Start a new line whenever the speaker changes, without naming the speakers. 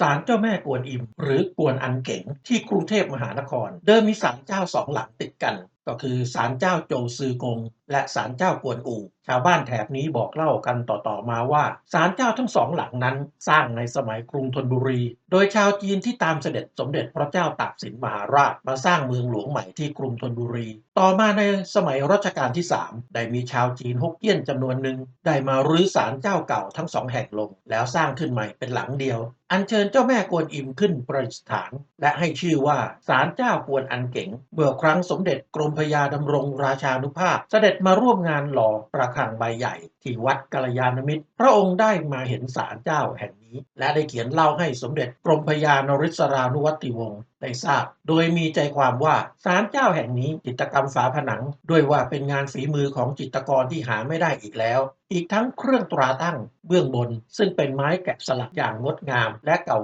ศาลเจ้าแม่กวนอิมหรือกวนอันเก๋งที่กรุงเทพมหานคร เดิมมีศาลเจ้าสองหลังติดกัน ก็คือศาลเจ้าโจซือกง และศาลเจ้ากวนอูชาวบ้านแถบนี้บอกเล่ากันต่อๆมาว่าศาลเจ้าทั้งสองหลังนั้น สร้างในสมัยกรุงธนบุรี โดยชาวจีนที่ตามเสด็จสมเด็จพระเจ้าตากสินมหาราชมาสร้างเมืองหลวงใหม่ที่กรุงธนบุรี ต่อมาในสมัยรัชกาลที่ 3 ได้มีชาวจีนฮกเกี้ยนจำนวนหนึ่งได้มารื้อศาลเจ้าเก่าทั้งสองแห่งลง แล้วสร้างขึ้นใหม่เป็นหลังเดียว อัญเชิญเจ้าแม่กวนอิมขึ้นประดิษฐาน และให้ชื่อว่าศาลเจ้ากวนอันเก๋งเมื่อครั้งสมเด็จกรมพระยาดำรงราชานุภาพ เสด็จมาร่วมงานหล่อประฆังใบใหญ่ ที่วัดกัลยาณมิตร พระองค์ได้มาเห็นศาลเจ้าแห่งนี้ และได้เขียนเล่าให้สมเด็จกรมพระยานริศรานุวัติวงศ์ได้ทราบ โดยมีใจความว่าศาลเจ้าแห่งนี้จิตรกรรมฝาผนัง ด้วยว่าเป็นงานฝีมือของจิตรกรที่หาไม่ได้อีกแล้ว อีกทั้งเครื่องตราตั้งเบื้องบน ซึ่งเป็นไม้แกะสลักอย่างงดงามและเก่า